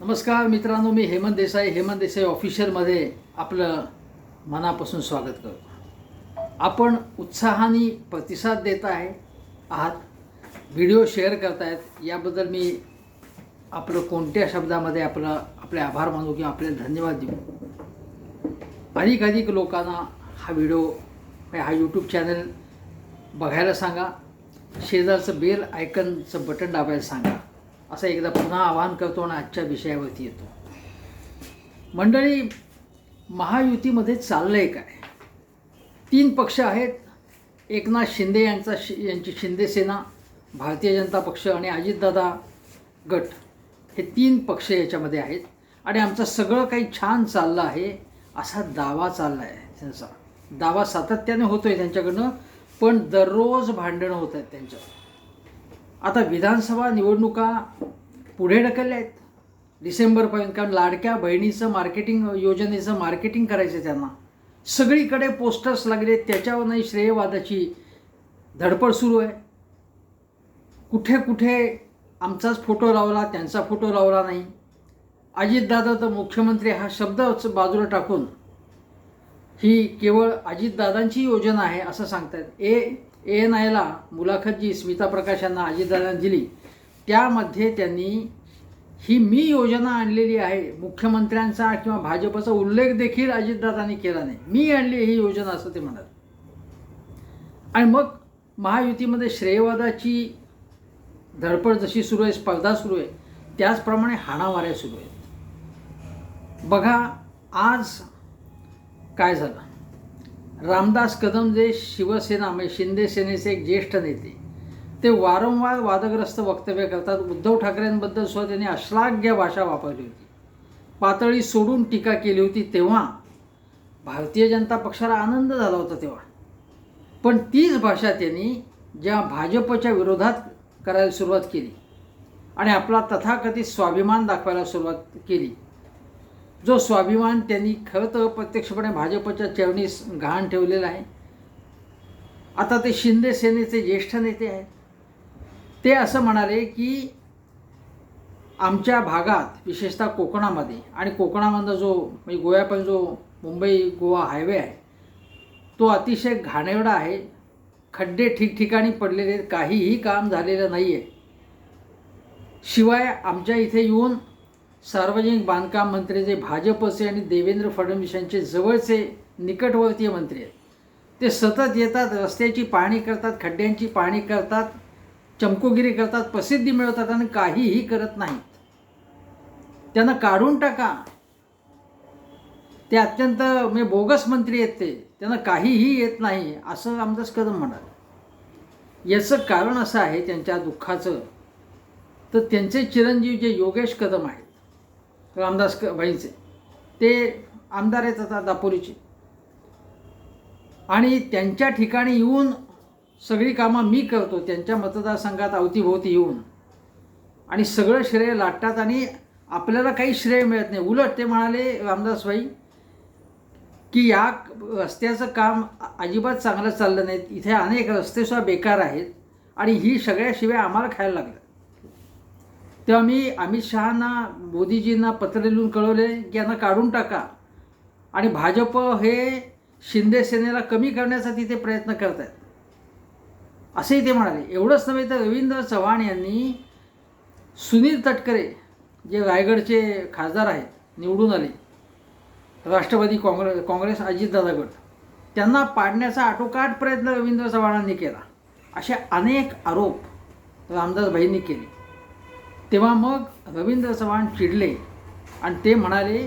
नमस्कार मित्रांनो मी हेमंत देसाई. हेमंत देसाई ऑफिशियलमध्ये आपलं मनापासून स्वागत करतो. आपण उत्साहाने प्रतिसाद देत आहे आहात व्हिडिओ शेअर करतायत. याबद्दल मी आपलं कोणत्या शब्दामध्ये आपलं आपले आभार मानू किंवा आपले धन्यवाद देऊ? अधिक अधिक लोकांना हा व्हिडिओ हा यूट्यूब चॅनल बघायला सांगा. शेजारचं बेल आयकनचं बटन दाबायला सांगा. असं एकदा पुन्हा आवाहन करतो आणि आजच्या विषयावरती येतो. मंडळी महायुतीमध्ये चाललं आहे काय? तीन पक्ष आहेत. एकनाथ शिंदे यांचा शि यांची शिंदेसेना भारतीय जनता पक्ष आणि अजितदादा गट. हे तीन पक्ष याच्यामध्ये आहेत. आणि आमचं सगळं काही छान चाललं आहे असा दावा चालला आहे त्यांचा. दावा सातत्याने होतो आहे त्यांच्याकडनं पण दररोज भांडणं होत आहेत त्यांच्यावर. आता विधानसभा निवडणुका पुढे ढकलल्या आहेत. डिसेंबरपर्यंत कारण लाडक्या बहिणीचं मार्केटिंग योजनेचं मार्केटिंग करायचं त्यांना. सगळीकडे पोस्टर्स लागले त्याच्यावरनंही श्रेयवादाची धडपड सुरू आहे. कुठे कुठे आमचाच फोटो लावला त्यांचा फोटो लावला नाही. अजितदादा तर मुख्यमंत्री हा शब्दच बाजूला टाकून ही केवळ अजितदादांची योजना आहे असं सांगतात ए ए एन आयला मुलाखत जी स्मिता प्रकाश यांना अजितदादांनी दिली त्यामध्ये त्यांनी ही मी योजना आणलेली आहे. मुख्यमंत्र्यांचा किंवा भाजपचा उल्लेख देखील अजितदादांनी केला नाही. मी आणली ही योजना असं ते म्हणत. आणि मग महायुतीमध्ये श्रेयवादाची धडपड जशी सुरू आहे स्पर्धा सुरू आहे त्याचप्रमाणे हाणामाऱ्या सुरू आहेत. बघा आज काय झालं? रामदास कदम जे शिवसेना म्हणजे शिंदे सेनेचे एक ज्येष्ठ नेते ते वारंवार वादग्रस्त वक्तव्य करतात. उद्धव ठाकरेंबद्दल सुद्धा त्यांनी अश्लाघ्य भाषा वापरली होती. पातळी सोडून टीका केली होती तेव्हा. भारतीय जनता पक्षाला आनंद झाला होता तेव्हा. पण तीच भाषा त्यांनी ज्या भाजपच्या विरोधात करायला सुरुवात केली आणि आपला तथाकथित स्वाभिमान दाखवायला सुरुवात केली. जो स्वाभिमान त्यांनी खरं तर प्रत्यक्षपणे भाजपच्या चरणीस गहाण ठेवलेला आहे. आता ते शिंदे सेनेचे ज्येष्ठ नेते आहेत. ते असं म्हणाले की आमच्या भागात विशेषतः कोकणामध्ये आणि कोकणामधला जो म्हणजे गोव्यापर्यंत जो मुंबई गोवा हायवे आहे तो अतिशय घाणेरडा आहे. खड्डे ठिकठिकाणी पडलेले आहेत. काहीही काम झालेलं नाही आहे शिवाय आमच्या इथे येऊन सार्वजनिक बांधकाम मंत्री जे भाजपचे आणि देवेंद्र फडणवीस यांचे जवळचे निकटवर्तीय मंत्री आहेत. ते सतत येतात रस्त्याची पाहणी करतात खड्ड्यांची पाहणी करतात चमकोगिरी करतात प्रसिद्धी मिळवतात आणि काहीही करत नाहीत. त्यांना काढून टाका. ते अत्यंत म्हणजे बोगस मंत्री आहेत ते. त्यांना काहीही येत नाही असं रामदास कदम म्हणाल. याचं कारण असं आहे त्यांच्या दुःखाचं. तर त्यांचे चिरंजीव जे योगेश कदम आहेत रामदास क भाईंचे. ते आमदार आहेत आता दापोलीचे. आणि त्यांच्या ठिकाणी येऊन सगळी कामं मी करतो. त्यांच्या मतदारसंघात अवतीभोवती येऊन. आणि सगळं श्रेय लाटतात आणि आपल्याला काही श्रेय मिळत नाही. उलट ते म्हणाले रामदासभाई की या रस्त्याचं काम अजिबात चांगलं चाललं नाही. इथे अनेक रस्तेसुद्धा बेकार आहेत. आणि ही सगळ्या शिवाय आम्हाला खायला लागल्या तेव्हा मी अमित शहांना मोदीजींना पत्र लिहून कळवले की यांना काढून टाका. आणि भाजप हे शिंदे सेनेला कमी करण्याचा तिथे प्रयत्न करत आहेत असंही ते म्हणाले. एवढंच नव्हे तर रवींद्र चव्हाण यांनी सुनील तटकरे जे रायगडचे खासदार आहेत निवडून आले. राष्ट्रवादी काँग्रेस काँग्रेस अजितदादा गट. त्यांना पाडण्याचा आटोकाट प्रयत्न रवींद्र चव्हाणांनी केला. असे अनेक आरोप रामदासभाईंनी केले. तेव्हा मग रवींद्र चव्हाण चिडले आणि ते म्हणाले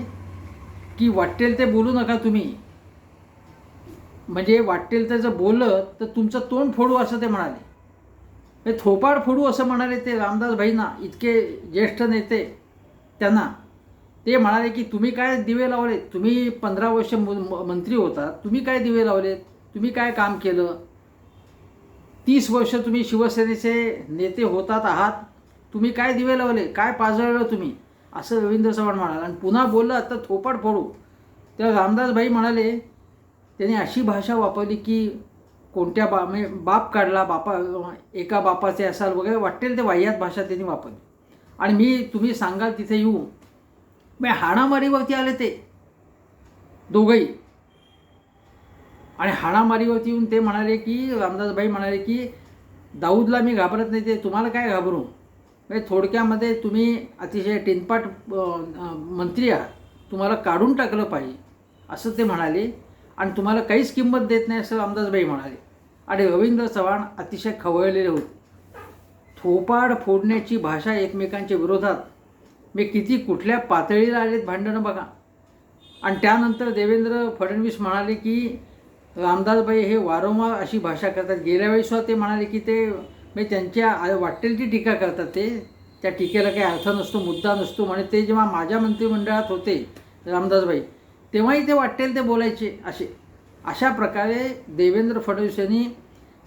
की वाटेल ते बोलू नका तुम्ही. म्हणजे वाटेल तर जर बोललं तर तुमचं तोंड फोडू असं ते म्हणाले. हे थोपाड फोडू असं म्हणाले ते रामदासभाईंना इतके ज्येष्ठ नेते त्यांना. ते म्हणाले की तुम्ही काय दिवे लावले? तुम्ही पंधरा वर्ष मंत्री होता. तुम्ही काय दिवे लावलेत तुम्ही काय काम केलं? तीस वर्ष तुम्ही शिवसेनेचे नेते होतात आहात. तुम्ही काय दिवे लावले? काय पाजळलं तुम्ही? असं रवींद्र चव्हाण म्हणाला. आणि पुन्हा बोललं तर थोपाड फोडू तर रामदासभाई म्हणाले त्यांनी अशी भाषा वापरली की कोणत्या बा म्हणजे बाप काढला बापा एका बापाचे असाल वगैरे वाटेल ते वाह्यात भाषा त्यांनी वापरली. आणि मी तुम्ही सांगाल तिथे येऊ. म्हणजे हाणामारीवरती आले ते दोघंही. आणि हाणामारीवरती येऊन ते म्हणाले की रामदासबाई म्हणाले की दाऊदला मी घाबरत नाही ते तुम्हाला काय घाबरू? म्हणजे थोडक्यामध्ये तुम्ही अतिशय टिनपाट मंत्री आहात. तुम्हाला काढून टाकलं पाहिजे असं ते म्हणाले. आणि तुम्हाला काहीच किंमत देत नाही असं रामदासबाई म्हणाले. आणि रवींद्र चव्हाण अतिशय खवळलेले होते. थोपाड फोडण्याची भाषा एकमेकांच्या विरोधात. मी किती कुठल्या पातळीला आलेत भांडणं बघा. आणि त्यानंतर देवेंद्र फडणवीस म्हणाले की रामदासबाई हे वारंवार अशी भाषा करतात. गेल्या वेळीसुद्धा ते म्हणाले की ते म्हणजे त्यांच्या वाटेल ती टीका करतात ते त्या टीकेला काही अर्थ नसतो मुद्दा नसतो. म्हणे ते जेव्हा माझ्या मंत्रिमंडळात होते रामदासबाई तेव्हाही ते वाटेल ते बोलायचे असे. अशा प्रकारे देवेंद्र फडणवीस यांनी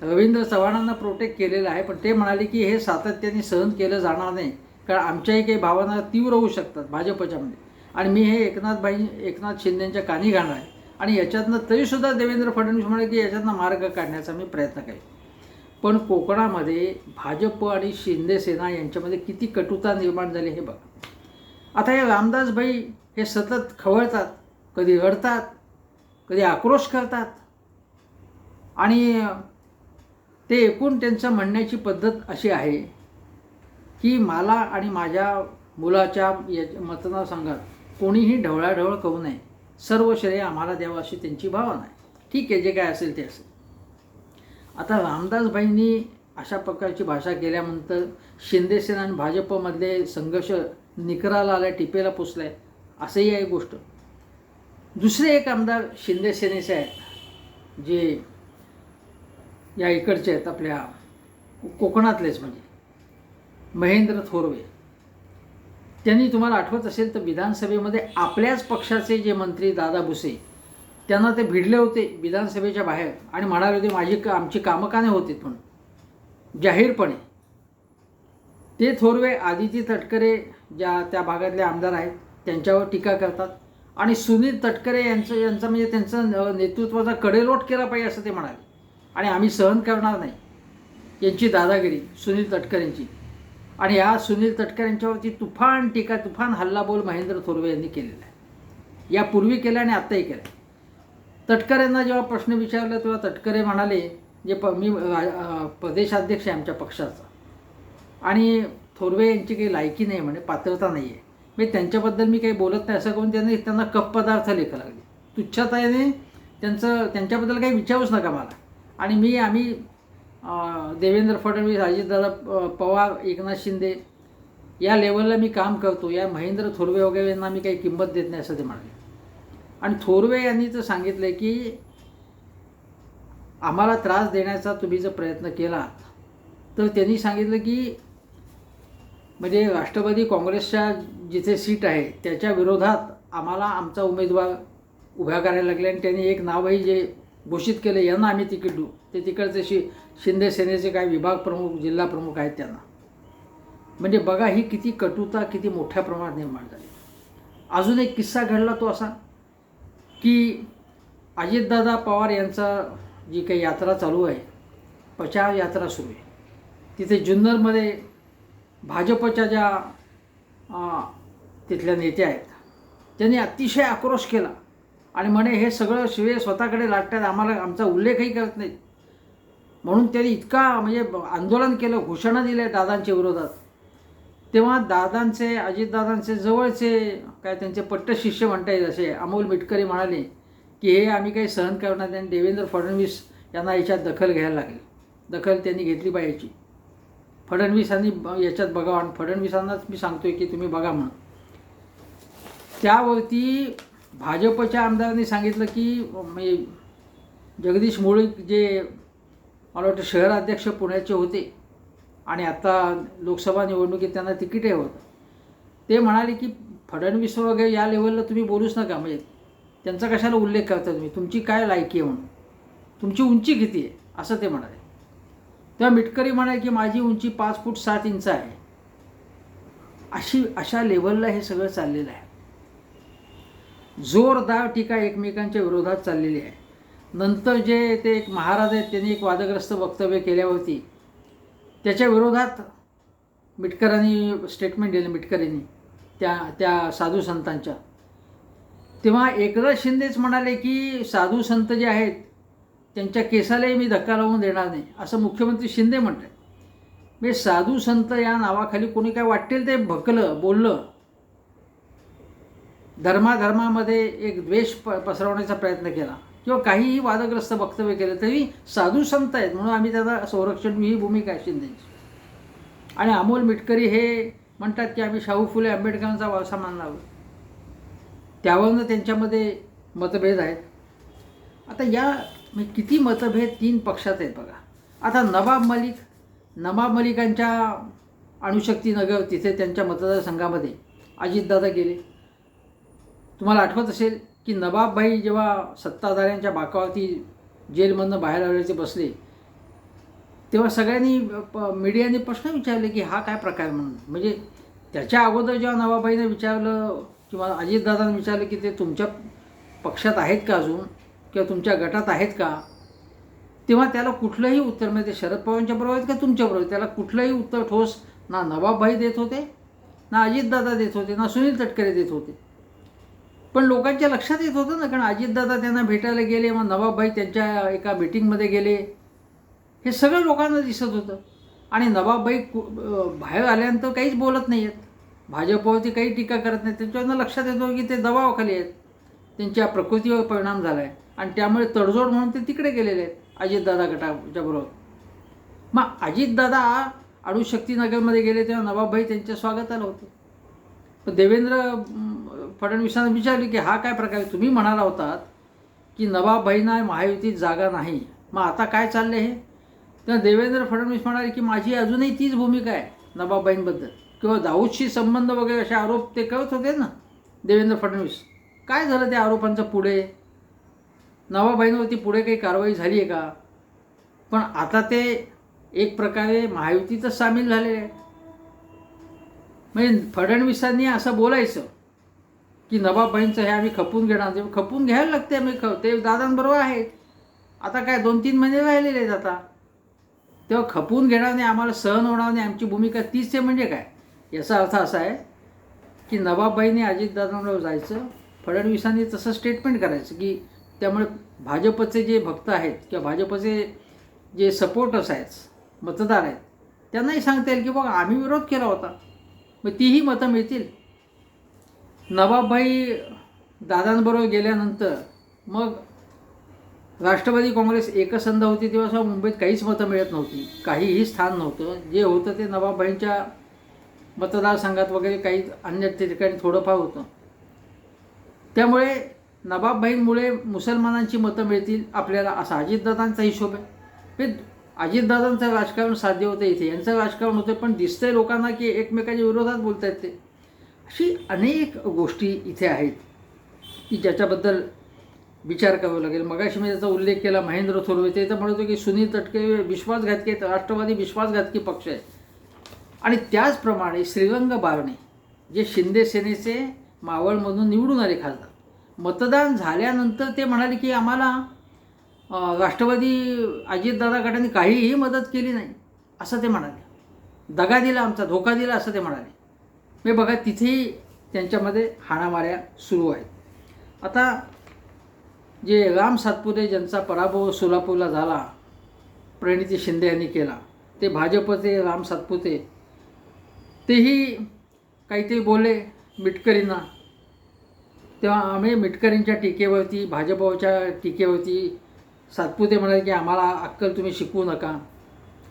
रवींद्र चव्हाणांना प्रोटेक्ट केलेलं आहे. पण ते म्हणाले की हे सातत्याने सहन केलं जाणार नाही. कारण आमच्याही काही भावना तीव्र होऊ शकतात भाजपच्यामध्ये आणि मी हे एकनाथबाई एकनाथ शिंदेंच्या कानी घालणार आहे. आणि याच्यातनं तरीसुद्धा देवेंद्र फडणवीस म्हणाले की याच्यातनं मार्ग काढण्याचा मी प्रयत्न करेन. पण कोकणामध्ये भाजप आणि शिंदेसेना यांच्यामध्ये किती कटुता निर्माण झाली हे बघा. आता हे रामदासभाई हे सतत खवळतात कधी रडतात कधी आक्रोश करतात. आणि ते एकूण त्यांचं म्हणण्याची पद्धत अशी आहे की मला आणि माझ्या मुलाच्या या मतदारसंघात कोणीही ढवळाढवळ करू नये. सर्व श्रेय आम्हाला द्यावं अशी त्यांची भावना आहे. ठीक आहे जे काय असेल ते असेल. आता रामदासभाईंनी अशा प्रकारची भाषा केल्यानंतर शिंदेसेना आणि भाजपमधले संघर्ष निकराला आल्या टिपेला पोचलाय असंही आहे गोष्ट. दुसरे एक आमदार शिंदेसेनेचे आहेत जे या इकडचे आहेत आपल्या कोकणातलेच म्हणजे. महेंद्र थोरवे. त्यांनी तुम्हाला आठवत असेल तर विधानसभेमध्ये आपल्याच पक्षाचे जे मंत्री दादा भुसे त्यांना ते भिडले होते विधानसभेच्या बाहेर आणि म्हणाले होते माझी का आमची कामं का नाही होती पण जाहीरपणे. ते थोरवे आदिती तटकरे ज्या त्या भागातले आमदार आहेत त्यांच्यावर टीका करतात. आणि सुनील तटकरे यांचं यांचं म्हणजे त्यांचं न- नेतृत्वाचा कडेलोट केला पाहिजे असं ते म्हणाले. आणि आम्ही सहन करणार नाही. यांची दादागिरी सुनील तटकरेंची. आणि या सुनील तटकरेंच्यावरती तुफान टीका तुफान हल्लाबोल महेंद्र थोरवे यांनी केलेला आहे. यापूर्वी केला आणि आत्ताही केला तटकरेंना जेव्हा प्रश्न विचारला तेव्हा तटकरे म्हणाले जे प मी प्रदेशाध्यक्ष आहे आमच्या पक्षाचा. आणि थोरवे यांची काही लायकी नाही म्हणे पात्रता नाही आहे. मी त्यांच्याबद्दल मी काही बोलत नाही असं करून त्यांनी त्यांना कप पदार्थ लेखा लागले. तुच्छताने त्यांचं त्यांच्याबद्दल काही विचारूच नका मला. आणि मी आम्ही देवेंद्र फडणवीस अजितदादा पवार एकनाथ शिंदे या लेवलला मी काम करतो. या महेंद्र थोरवे वगैरे यांना मी काही किंमत देत नाही असं ते म्हणाले. आणि थोरवे यांनी तर सांगितलं की आम्हाला त्रास देण्याचा तुम्ही जर प्रयत्न केला तर त्यांनी सांगितलं की म्हणजे राष्ट्रवादी काँग्रेसच्या जिथे सीट आहे त्याच्या विरोधात आम्हाला आमचा उमेदवार उभ्या करायला लागले आणि त्यांनी एक नावही जे घोषित केलं यांना आम्ही तिकीट देऊ. ते तिकडचे शि शिंदे सेनेचे काही विभाग प्रमुख जिल्हा प्रमुख आहेत त्यांना. म्हणजे बघा ही किती कटुता किती मोठ्या प्रमाणात निर्माण झाली. अजून एक किस्सा घडला तो असा. की अजितदादा पवार यांचा जी काही यात्रा चालू आहे प्रचार यात्रा सुरू आहे. तिथे जुन्नरमध्ये भाजपच्या ज्या तिथल्या नेत्या आहेत त्यांनी अतिशय आक्रोश केला आणि म्हणे हे सगळं शिवे स्वतःकडे लाटतात आम्हाला आमचा उल्लेखही करत नाहीत. म्हणून त्यांनी इतका म्हणजे आंदोलन केलं घोषणा दिल्या दादांच्या विरोधात. तेव्हा दादांचे अजितदादांचे जवळचे काय त्यांचे पट्टशिष्य म्हणता येईल असे अमोल मिटकरी म्हणाले की हे आम्ही काही सहन करणार आणि देवेंद्र फडणवीस यांना याच्यात दखल घ्यायला लागेल. दखल त्यांनी घेतली पाहिजे. फडणवीसांनी ब- याच्यात बघावं आणि फडणवीसांनाच मी सांगतोय की तुम्ही बघा म्हणून. त्यावरती भाजपच्या आमदारांनी सांगितलं की म्हणजे जगदीश मुळीक जे मला वाटतं शहराध्यक्ष पुण्याचे होते आणि आता लोकसभा निवडणुकीत त्यांना तिकीटही होतं. ते म्हणाले की फडणवीस वगैरे या लेवलला तुम्ही बोलूच नका. म्हणजे त्यांचा कशाला उल्लेख करता तुम्ही? तुमची काय लायकी आहे म्हणून? तुमची उंची किती आहे? असं ते म्हणाले. तेव्हा मिटकरी म्हणाले की माझी उंची पाच फूट सात इंच आहे. अशी अशा लेवलला हे सगळं चाललेलं आहे. जोरदार टीका एकमेकांच्या विरोधात चाललेली आहे. नंतर जे ते एक महाराज आहेत त्यांनी एक वादग्रस्त वक्तव्य केल्यावरती त्याच्या विरोधात मिटकरांनी स्टेटमेंट दिलं मिटकरींनी त्या त्या साधू संतांच्या. तेव्हा एकनाथ शिंदेच म्हणाले की साधू संत जे आहेत त्यांच्या केसालाही मी धक्का लावून देणार नाही असं मुख्यमंत्री शिंदे म्हणतात म्हणजे साधू संत या नावाखाली कोणी काय वाटेल ते भकलं बोललं. धर्माधर्मामध्ये एक द्वेष प पसरवण्याचा प्रयत्न केला. किंवा काहीही वादग्रस्त वक्तव्य केलं तरी साधू संत आहेत म्हणून आम्ही त्याला संरक्षण ही भूमिका आहे शिंदेची आणि अमोल मिटकरी हे म्हणतात की आम्ही शाहू फुले आंबेडकरांचा वारसा मानला त्यावरनं त्यांच्यामध्ये मतभेद आहेत. आता या म्हणजे किती मतभेद तीन पक्षात आहेत बघा. आता नवाब मलिक नवाब मलिकांच्या अणुशक्तीनगर तिथे त्यांच्या मतदारसंघामध्ये अजितदादा गेले. तुम्हाला आठवत असेल की नवाबभाई जेव्हा सत्ताधाऱ्यांच्या बाकावरती जेलमधनं बाहेर आल्याचे बसले तेव्हा सगळ्यांनी प मीडियाने प्रश्न विचारले की हा काय प्रकार म्हणून? म्हणजे त्याच्या अगोदर जेव्हा नवाबाईनं विचारलं किंवा अजितदादांनी विचारलं की ते तुमच्या पक्षात आहेत का अजून? किंवा तुमच्या गटात आहेत का? तेव्हा त्याला कुठलंही उत्तर म्हणजे ते शरद पवारांच्या बरोबर आहेत का तुमच्या बरोबर त्याला कुठलंही उत्तर ठोस ना नवाबभाई देत होते ना अजितदादा देत होते ना सुनील तटकरे देत होते. पण लोकांच्या लक्षात येत होतं ना कारण अजितदादा त्यांना भेटायला गेले मग नवाबभाई त्यांच्या एका मिटिंगमध्ये गेले. हे सगळं लोकांना दिसत होतं. आणि नवाबभाई कु बाहेर आल्यानंतर काहीच बोलत नाही आहेत भाजपवरती काही टीका करत नाहीत. त्यांच्यावरनं लक्षात येतो की ते दबावाखाली आहेत. त्यांच्या प्रकृतीवर परिणाम झाला आहे आणि त्यामुळे तडजोड म्हणून ते तिकडे गेलेले आहेत अजितदादा गटाच्या बरोबर. मग अजितदादा अणुशक्तीनगरमध्ये गेले तेव्हा नवाबभाई त्यांच्या स्वागताला होते. देवेंद्र फडणवीसांना विचारले की हा काय प्रकार तुम्ही म्हणाला होतात की नवाबाईंना महायुतीत जागा नाही. मग आता काय चाललं हे? तर देवेंद्र फडणवीस म्हणाले की माझी अजूनही तीच भूमिका आहे नवाबबाईंबद्दल किंवा दाऊदशी संबंध वगैरे असे आरोप ते करत होते ना देवेंद्र फडणवीस. काय झालं त्या आरोपांचं पुढे? नवाबाईंवरती पुढे काही कारवाई झाली आहे का? पण आता ते एक प्रकारे महायुतीतच सामील झालेले आहे म्हणजे फडणवीसांनी असं बोलायचं की नवाबाईंचं हे आम्ही खपून घेणार. खपून घ्यायला लागते आम्ही ख ते दादांबरोबर आहेत. आता काय दोन तीन महिने राहिलेले आहेत आता. तेव्हा खपून घेणार नाही आम्हाला सहन होणार नाही. आमची भूमिका तीच आहे म्हणजे काय? याचा अर्थ असा आहे की नवाबाईंनी अजितदादांबरोबर जायचं. फडणवीसांनी तसं स्टेटमेंट करायचं की त्यामुळे भाजपचे जे भक्त आहेत किंवा भाजपचे जे सपोर्टर्स आहेत मतदार आहेत त्यांनाही सांगता येईल की बघा आम्ही विरोध केला होता. मग तीही मतं मिळतील. नवाबभाई दादांबरोबर गेल्यानंतर मग राष्ट्रवादी काँग्रेस एकसंध होती तेव्हा सुद्धा मुंबईत काहीच मतं मिळत नव्हती. काहीही स्थान नव्हतं. जे होतं ते नवाबभाईंच्या मतदारसंघात वगैरे काही अन्य ठिकाणी थोडंफार होतं. त्यामुळे नवाबभाईंमुळे मुसलमानांची मतं मिळतील आपल्याला असा अजितदादांचा हिशोब आहे. म्हणजे अजितदादांचं राजकारण साध्य होतं इथे. यांचं राजकारण होतं पण दिसतंय लोकांना की एकमेकांच्या विरोधात बोलत आहेत ते. अशी अनेक गोष्टी इथे आहेत की ज्याच्याबद्दल विचार करावा लागेल. मगाशी मी त्याचा उल्लेख केला महेंद्र थोरवे. ते तर म्हणतो की सुनील तटके विश्वासघातकी आहेत राष्ट्रवादी विश्वासघातकी पक्ष आहे आणि त्याचप्रमाणे श्रीरंग बारणे जे शिंदे सेनेचे मावळमधून निवडून आले खासदार. मतदान झाल्यानंतर ते म्हणाले की आम्हाला राष्ट्रवादी अजितदादा गटाने काहीही मदत केली नाही असं ते म्हणाले. दगा दिला आमचा धोका दिला असं ते म्हणाले. मी बघा तिथेही त्यांच्यामध्ये हाणामाऱ्या सुरू आहेत. आता जे राम सातपुते ज्यांचा पराभव सोलापूरला झाला प्रणिती शिंदे यांनी केला ते भाजपचे राम सातपुते तेही काहीतरी बोलले मिटकरींना. तेव्हा आम्ही मिटकरींच्या टीकेवरती भाजपच्या टीकेवरती सातपुते म्हणाले की आम्हाला अक्कल तुम्ही शिकवू नका.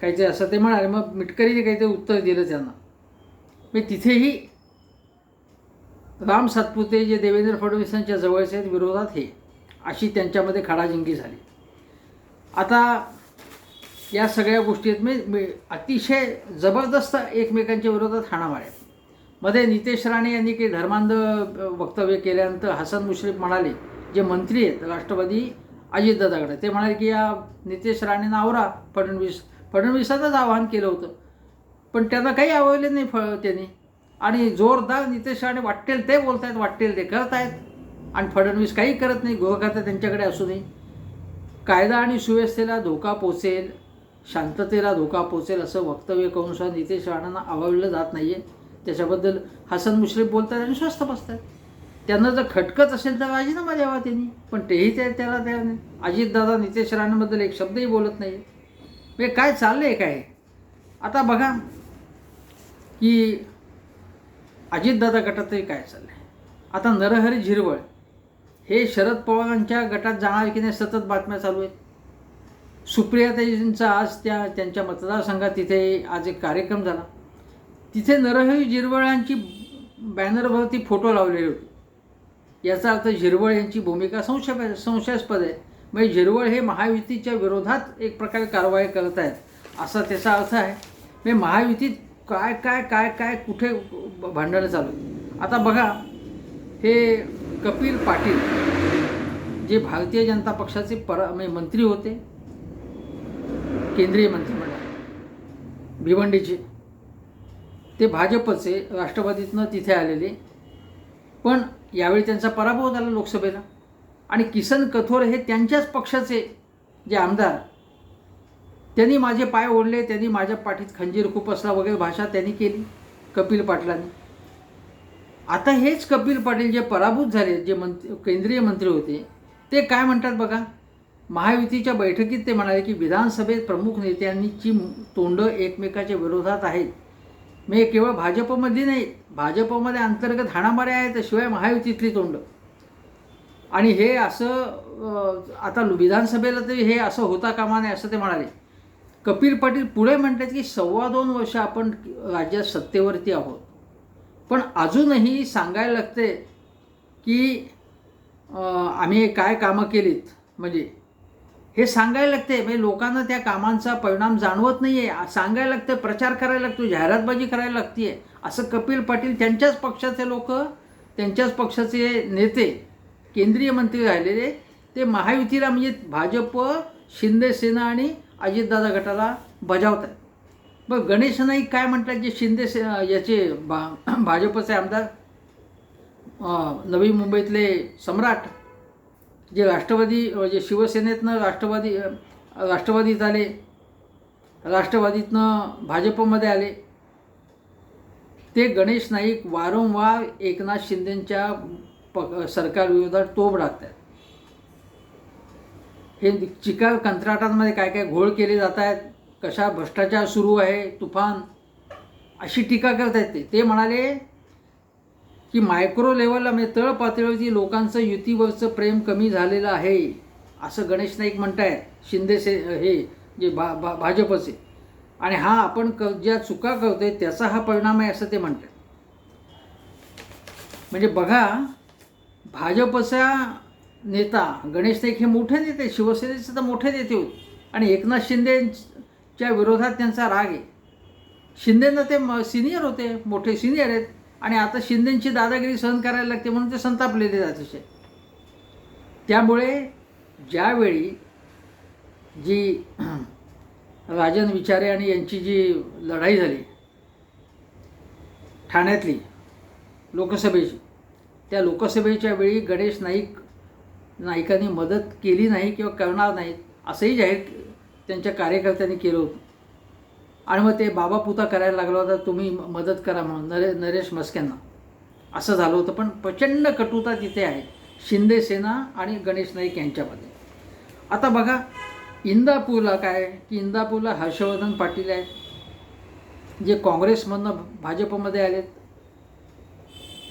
काहीतरी असं ते म्हणाले. मग मिटकरीने काहीतरी उत्तर दिलं त्यांना. मी तिथेही राम सातपुते जे देवेंद्र फडणवीसांच्या जवळचे आहेत विरोधात हे. अशी त्यांच्यामध्ये खडाजिंगी झाली. आता या सगळ्या गोष्टी आहेत. मी अतिशय जबरदस्त एकमेकांच्या विरोधात हाणामाऱ्या मध्ये नितेश राणे यांनी काही धर्मांध वक्तव्य केल्यानंतर हसन मुश्रीफ म्हणाले जे मंत्री आहेत राष्ट्रवादी अजितदादाकडे. ते म्हणाले की या नितेश राणेंना आवरा फडणवीस. फडणवीसांनाच आवाहन केलं होतं. पण त्यांना काही आवडले नाही फ त्यांनी. आणि जोरदार नितेश राणे वाटेल ते बोलत आहेत वाटेल ते करत आहेत आणि फडणवीस काही करत नाही गृहखातं त्यांच्याकडे असू नये. कायदा आणि सुव्यवस्थेला धोका पोचेल शांततेला धोका पोचेल असं वक्तव्य करून सुद्धा नितेश राणांना आवडलं जात नाही आहे त्याच्याबद्दल हसन मुश्रीफ बोलतात आणि स्वस्थ बसतात त्यांना जर खटकत असेल तर राजीनामा द्यावा त्यांनी पण तेही ते त्याला त्या अजितदादा नितेश राणेबद्दल एक शब्दही बोलत नाही म्हणजे काय चाललं आहे काय? आता बघा की अजितदादा गटातही काय चाललं आहे आता नरहरी झिरवळ हे शरद पवारांच्या गटात जाणार की नाही सतत बातम्या चालू आहेत. सुप्रियाताईंचा आज त्या त्यांच्या मतदारसंघात तिथे आज एक कार्यक्रम झाला. तिथे नरहरी झिरवळांची बॅनरवरती फोटो लावलेले होते. याचा अर्थ झिरवळ यांची भूमिका संशय संशयास्पद आहे. म्हणजे झिरवळ हे महायुतीच्या विरोधात एक प्रकारे कारवाई करत आहेत असा त्याचा अर्थ आहे. म्हणजे महायुतीत काय काय काय काय कुठे भांडणं चालू आता बघा हे कपिल पाटील जे भारतीय जनता पक्षाचे पर म्हणजे मंत्री होते केंद्रीय मंत्रिमंडळ भिवंडीचे ते भाजपचे राष्ट्रवादीतनं तिथे आलेले. पण यावेळी त्यांचा पराभव झाला लोकसभेला. आणि किसन कथोर हे त्यांच्याच पक्षाचे जे आमदार त्यांनी माझे पाय ओढले त्यांनी माझ्या पाठीत खंजीर खुपसला वगैरे भाषा त्यांनी केली कपिल पाटलांनी. आता हेच कपिल पाटील जे पराभूत झाले जे मंत्री केंद्रीय मंत्री होते ते काय म्हणतात बघा? महायुतीच्या बैठकीत ते म्हणाले की विधानसभेत प्रमुख नेत्यांची तोंडं एकमेकाच्या विरोधात आहेत. मी केवळ भाजपमध्ये नाही भाजपमध्ये अंतर्गत हाणामाऱ्या आहेत शिवाय महायुतीतली तोंड. आणि हे असं आता विधानसभेला तरी हे असं होता कामा नये असं ते म्हणाले. कपिल पाटील पुढे म्हणतात की सव्वा दोन वर्ष आपण राज्यात सत्तेवरती आहोत. पण अजूनही सांगायला लागते की आम्ही काय कामं केलीत? म्हणजे हे सांगायला लागते म्हणजे लोकांना त्या कामांचा परिणाम जाणवत नाही आहे सांगायला लागतं प्रचार करायला लागतो जाहिरातबाजी करायला लागते असं कपिल पाटील त्यांच्याच पक्षाचे लोक त्यांच्याच पक्षाचे नेते केंद्रीय मंत्री राहिलेले ते महायुतीला म्हणजे भाजप शिंदेसेना आणि अजितदादा गटाला बजावत आहेत मग गणेश नाईक काय म्हटलं जे शिंदे से याचे भा भाजपचे आमदार नवी मुंबईतले सम्राट जे राष्ट्रवादी जे शिवसेनेतनं राष्ट्रवादी राष्ट्रवादीत आले राष्ट्रवादीतनं भाजपमध्ये आले ते गणेश नाईक वारंवार एकनाथ शिंदेंच्या प सरकारविरोधात तोब टाकतात हे चिकार कंत्राटांमध्ये काय काय घोळ केले जात आहेत कशा भ्रष्टाचार सुरू आहे तुफान अशी टीका करत आहेत ते. ते म्हणाले की मायक्रो लेवलला म्हणजे तळ पातळीवरती लोकांचं युतीवरचं प्रेम कमी झालेलं आहे. असं गणेश नाईक म्हणतायत शिंदे से हे जे भा भा भाजपचे. आणि हा आपण क ज्या चुका करतोय त्याचा हा परिणाम आहे असं ते म्हणतात. म्हणजे बघा भाजपचा नेता गणेश नाईक हे मोठे नेते शिवसेनेचे तर मोठे नेते होते. आणि एकनाथ शिंदेच्या विरोधात त्यांचा राग आहे. शिंदेंना ते सिनियर होते मोठे सिनियर आहेत. आणि आता शिंदेची दादागिरी सहन करायला लागते म्हणून ते संतापलेले अतिशय. त्यामुळे ज्यावेळी जी राजन विचारे आणि यांची जी लढाई झाली ठाण्यातली लोकसभेची त्या लोकसभेच्या वेळी गणेश नाईक नाईकांनी मदत केली नाही किंवा करणार नाहीत असंही जाहीर त्यांच्या कार्यकर्त्यांनी केलं होतं. आणि मग ते बाबा पुता करायला लागला होता तुम्ही मदत करा म्हणून नरे नरेश मस्क्यांना असं झालं होतं पण प्रचंड कटुता तिथे आहे. शिंदे सेना आणि गणेश नाईक यांच्यामध्ये. आता बघा इंदापूरला काय की इंदापूरला हर्षवर्धन पाटील आहेत जे काँग्रेसमधनं भाजपमध्ये आलेत.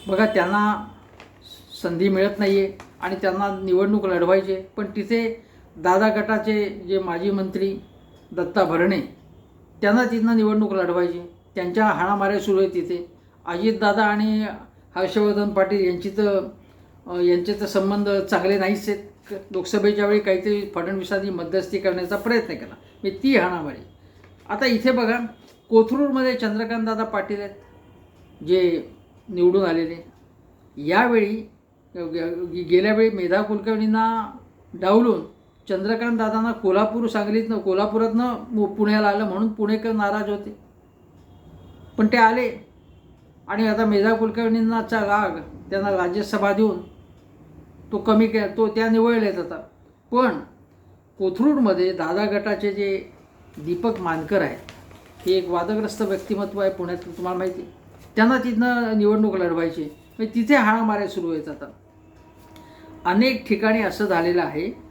बघा त्यांना संधी मिळत नाही आहे आणि त्यांना निवडणूक लढवायचे पण तिथे दादा गटाचे जे माजी मंत्री दत्ता भरणे त्यांना तिथनं निवडणूक लढवायची. त्यांच्या हाणामाऱ्या सुरू आहेत तिथे. अजितदादा आणि हर्षवर्धन पाटील यांची तर यांचे तर संबंध चांगले नाहीच आहेत. लोकसभेच्या वेळी काहीतरी फडणवीसांनी मध्यस्थी करण्याचा प्रयत्न केला. मी ती हाणामारी. आता इथे बघा कोथरूडमध्ये चंद्रकांतदादा पाटील आहेत जे निवडून आलेले. यावेळी गेल्यावेळी मेधा कुलकर्णींना डावलून चंद्रकांत दादांना कोल्हापूर सांगलीतनं कोल्हापुरातनं मु- पुण्याला आलं म्हणून पुणेकर नाराज होते. पण ते आले. आणि आता मेधा कुलकर्णींनाचा राग त्यांना राज्यसभा देऊन तो कमी के तो त्या निवळलेत आता. पण कोथरूडमध्ये दादा गटाचे जे दीपक मानकर आहेत हे एक वादग्रस्त व्यक्तिमत्व आहे पुण्यातलं तुम्हाला माहिती आहे. त्यांना तिथनं निवडणूक लढवायची म्हणजे तिथे हाणामाऱ्या सुरू आहेत आता. अनेक ठिकाणी असं झालेलं आहे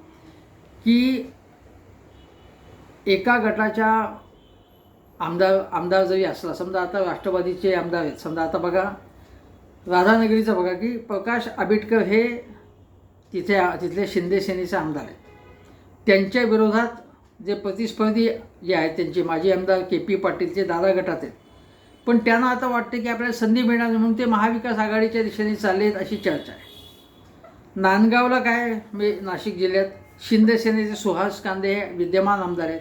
की एका गटाच्या आमदार आमदार जरी असला समजा आता राष्ट्रवादीचे आमदार आहेत समजा आता बघा राधानगरीचं बघा की प्रकाश आंबेडकर हे तिथे तिथले शिंदे सेनेचे आमदार आहेत. त्यांच्या विरोधात जे प्रतिस्पर्धी जे आहेत त्यांचे माजी आमदार के पी पाटीलचे दादा गटात आहेत. पण त्यांना आता वाटते की आपल्याला संधी मिळणार म्हणून ते महाविकास आघाडीच्या दिशेने चालले आहेत अशी चर्चा आहे. नांदगावला काय मी नाशिक जिल्ह्यात शिंदेसेनेचे सुहास कांदे हे विद्यमान आमदार आहेत.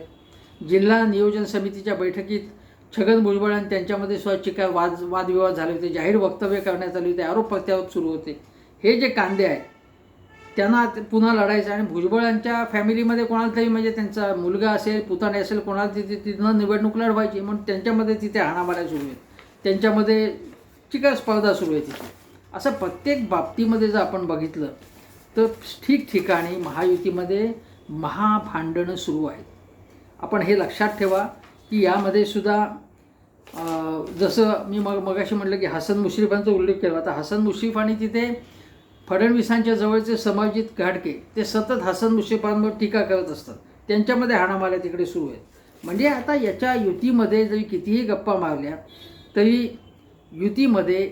जिल्हा नियोजन समितीच्या बैठकीत छगन भुजबळ आणि त्यांच्यामध्ये सुद्धा वाद वादविवाद झाले होते. जाहीर वक्तव्य करण्यात आले होते. आरोप प्रत्यारोप सुरू होते. हे जे कांदे आहेत त्यांना ते पुन्हा लढायचं आणि भुजबळांच्या फॅमिलीमध्ये कोणाला तरी म्हणजे त्यांचा मुलगा असेल पुतणे असेल कोणाला तिथे तिथनं निवडणूक लढवायची म्हणून त्यांच्यामध्ये तिथे हाणामाऱ्या सुरू आहेत. त्यांच्यामध्ये चिका स्पर्धा सुरू आहे तिथे. असं प्रत्येक बाबतीमध्ये जर आपण बघितलं तर ठिकठिकाणी महायुतीमध्ये महाभांडणं सुरू आहेत. आपण हे लक्षात ठेवा की यामध्ये सुद्धा जसं मी मग मगाशी म्हटलं की हसन मुश्रीफांचा उल्लेख केला. आता हसन मुश्रीफ आणि तिथे फडणवीसांच्या जवळचे समाजित घाटके ते सतत हसन मुश्रीफांवर टीका करत असतात. त्यांच्यामध्ये हाणामाऱ्या तिकडे सुरू आहेत. म्हणजे आता याच्या युतीमध्ये जरी कितीही गप्पा मारल्या तरी युतीमध्ये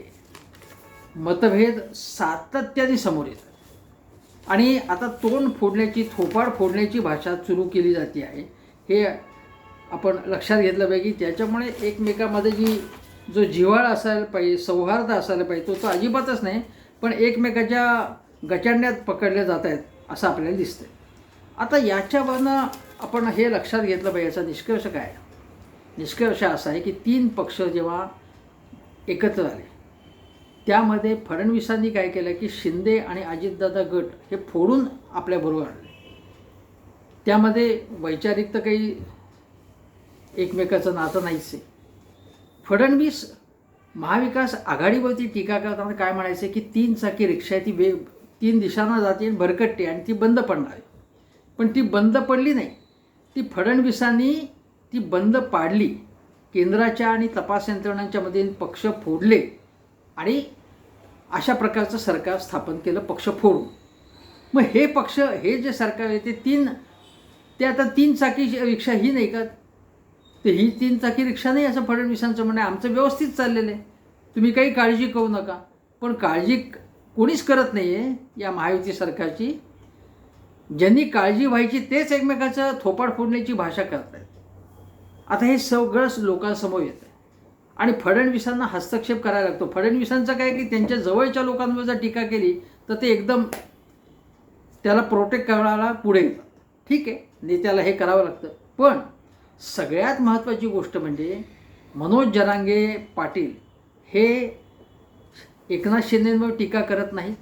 मतभेद सातत्याने समोर येतात. आणि आता तोंड फोडण्याची थोपाड फोडण्याची भाषा सुरू केली जाते आहे. हे आपण लक्षात घेतलं पाहिजे की त्याच्यामुळे एकमेकामध्ये जी जो जिव्हाळा असायला पाहिजे सौहार्द असायला पाहिजे तो तर अजिबातच नाही पण एकमेकाच्या गचांड्यात पकडले जात आहेत असं आपल्याला दिसतं आता याच्यावरनं आपण हे लक्षात घेतलं पाहिजे याचा निष्कर्ष काय निष्कर्ष असा आहे की तीन पक्ष जेव्हा एकत्र आले त्यामध्ये फडणवीसांनी काय केलं की शिंदे आणि अजितदादा गट हे फोडून आपल्याबरोबर आणले. त्यामध्ये वैचारिक तर काही एकमेकाचं नातं नाहीच आहे फडणवीस महाविकास आघाडीवरती टीका करताना काय म्हणायचे की तीन चाकी रिक्षा आहे ती वे तीन दिशांना जाते आणि भरकटते आणि ती बंद पडणार आहे. पण ती बंद पडली नाही. ती फडणवीसांनी ती बंद पाडली. केंद्राच्या आणि तपास यंत्रणांच्या मध्ये पक्ष फोडले आणि अशा प्रकारचं सरकार स्थापन केलं पक्ष फोडून. मग हे पक्ष हे जे सरकार आहे ते तीन ते आता तीन चाकी रिक्षा ही नाही का? ते ही तीन चाकी रिक्षा नाही असं फडणवीसांचं म्हणणं आहे. आमचं व्यवस्थित चाललेलं आहे. तुम्ही काही काळजी करू नका. पण काळजी कोणीच करत नाही आहे या महायुती सरकारची. ज्यांनी काळजी व्हायची तेच एकमेकाचं थोपाड फोडण्याची भाषा करत आहेत आता हे सगळंच लोकांसमोर येतं आणि फडणवीसांना हस्तक्षेप करायला लागतो. फडणवीसांचं काय की त्यांच्या जवळच्या लोकांवर जर टीका केली तर ते एकदम त्याला प्रोटेक्ट करायला पुढे येतात ठीक आहे नेत्याला हे करावं लागतं. पण सगळ्यात महत्त्वाची गोष्ट म्हणजे मनोज जरांगे पाटील हे एकनाथ शिंदेंवर टीका करत नाहीत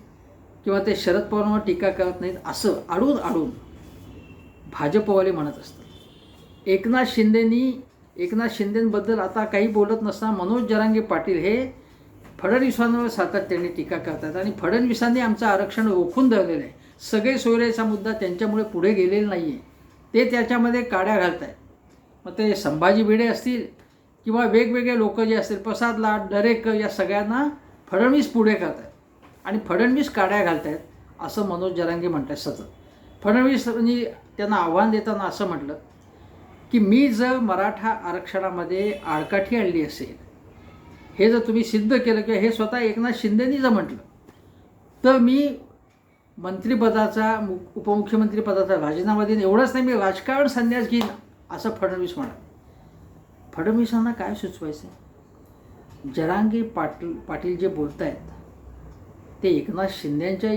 किंवा ते शरद पवारांवर टीका करत नाहीत असं आडून आडून भाजपवाले म्हणत असतात. एकनाथ शिंदेनी एकनाथ शिंदेंबद्दल आता काही बोलत नसताना मनोज जरांगे पाटील हे फडणवीसांवर सातत्याने टीका करतात आणि फडणवीसांनी आमचं आरक्षण रोखून धरलेलं आहे. सगळे सोयऱ्याचा मुद्दा त्यांच्यामुळे पुढे गेलेला नाही आहे ते त्याच्यामध्ये काड्या घालत आहेत मग ते संभाजी भिडे असतील किंवा वेगवेगळे लोक जे असतील प्रसाद लाड दरेकर या सगळ्यांना फडणवीस पुढे करत आहेत आणि फडणवीस काड्या घालत आहेत असं मनोज जरांगे म्हणत आहेत सतत फडणवीसांनी त्यांना आव्हान देताना असं म्हटलं की मी जर मराठा आरक्षणामध्ये आडकाठी आणली असेल हे जर तुम्ही सिद्ध केलं किंवा हे स्वतः एकनाथ शिंदेनी जर म्हटलं तर मी मंत्रिपदाचा मु उपमुख्यमंत्रीपदाचा राजीनामा देईन. एवढंच नाही मी राजकारण संन्यास घेईन असं फडणवीस म्हणाले. फडणवीसांना काय सुचवायचं जरांगी पाटील पाटील जे बोलत आहेत ते एकनाथ शिंदेच्या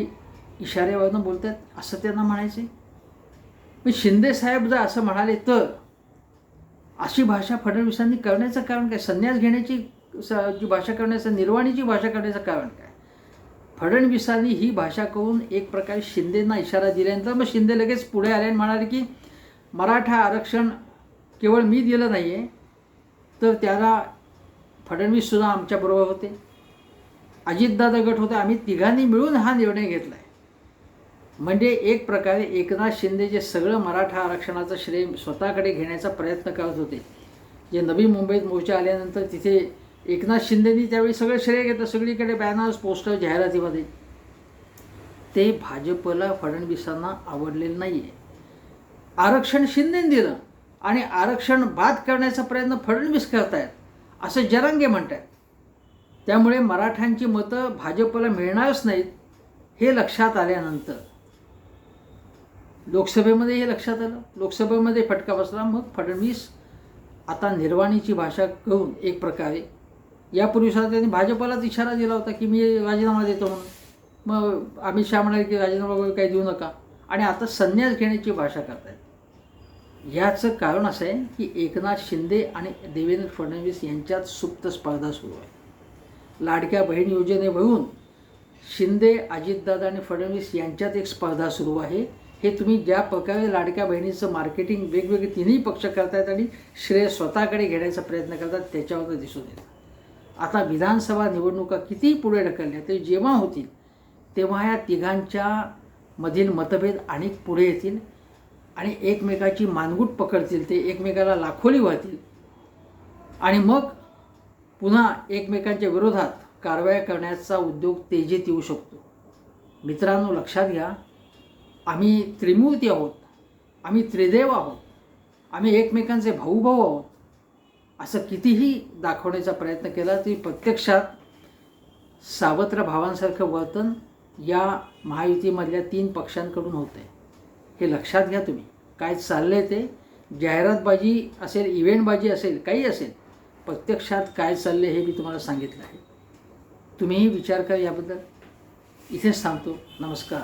इशाऱ्यावरनं बोलत आहेत असं त्यांना म्हणायचे पण शिंदे साहेब जर असं म्हणाले तर अशी भाषा फडणवीसांनी करण्याचं कारण काय? संन्यास घेण्याची स जी भाषा करण्याचं निर्वाणीची भाषा करण्याचं कारण काय? फडणवीसांनी ही भाषा करून एक प्रकारे शिंदेंना इशारा दिल्यानंतर मग शिंदे लगेच पुढे आले आणि म्हणाले की मराठा आरक्षण केवळ मी दिलं नाही आहे तर त्याला फडणवीससुद्धा आमच्याबरोबर होते. अजितदादा गट होते. आम्ही तिघांनी मिळून हा निर्णय घेतला आहे म्हणजे एक प्रकारे एकनाथ शिंदे जे सगळं मराठा आरक्षणाचं श्रेय स्वतःकडे घेण्याचा प्रयत्न करत होते. जे नवी मुंबईत मोर्चा आल्यानंतर तिथे एकनाथ शिंदेनी त्यावेळी सगळं श्रेय घेतलं. सगळीकडे बॅनर्स पोस्टर जाहिरातीमध्ये. ते भाजपला फडणवीसांना आवडलेलं नाही आहे आरक्षण शिंदेने दिलं आणि आरक्षण बाद करण्याचा प्रयत्न फडणवीस करतायत असं जरांगे म्हणतात त्यामुळे मराठ्यांची मतं भाजपला मिळणारच नाहीत हे लक्षात आल्यानंतर. लोकसभेमध्ये हे लक्षात आलं. लोकसभेमध्ये फटका बसला. मग फडणवीस आता निर्वाणीची भाषा करून एक प्रकारे यापूर्वी सुद्धा त्यांनी भाजपलाच इशारा दिला होता की मी राजीनामा देतो म्हणून. मग अमित शहा म्हणाले की राजीनामा वगैरे काही देऊ नका. आणि आता संन्यास घेण्याची भाषा करतायत. ह्याचं कारण असं आहे की एकनाथ शिंदे आणि देवेंद्र फडणवीस यांच्यात सुप्त स्पर्धा सुरू आहे. लाडक्या बहीण योजनेवरून शिंदे अजितदादा आणि फडणवीस यांच्यात एक स्पर्धा सुरू आहे. हे तुम्ही ज्या प्रकारे लाडक्या बहिणीचं मार्केटिंग वेगवेगळे तिन्ही पक्ष करतायत आणि श्रेय स्वतःकडे घेण्याचा प्रयत्न करतात त्याच्यावर दिसून येतं. आता विधानसभा निवडणुका कितीही पुढे ढकलल्या ते जेव्हा होतील तेव्हा या तिघांच्या मधील मतभेद आणि पुढे येतील आणि एकमेकाची मानगूट पकडतील ते एकमेकाला लाखोली वाहतील. आणि मग पुन्हा एकमेकांच्या विरोधात कारवाया करण्याचा उद्योग तेजीत येऊ शकतो. मित्रांनो लक्षात घ्या आम्ही त्रिमूर्ती आहोत. आम्ही त्रिदेव आहोत. आम्ही एकमेकांचे भाऊभाऊ आहोत. असं कितीही दाखवण्याचा प्रयत्न केला तरी प्रत्यक्षात सावत्र भावांसारखं वर्तन या महायुतीमधल्या तीन पक्षांकडून होतं आहे हे लक्षात घ्या तुम्ही. काय चाललं आहे ते? जाहिरातबाजी असेल इव्हेंटबाजी असेल काही असेल प्रत्यक्षात काय चाललं हे मी तुम्हाला सांगितलं आहे. तुम्हीही विचार करा याबद्दल. इथेच थांबतो. नमस्कार.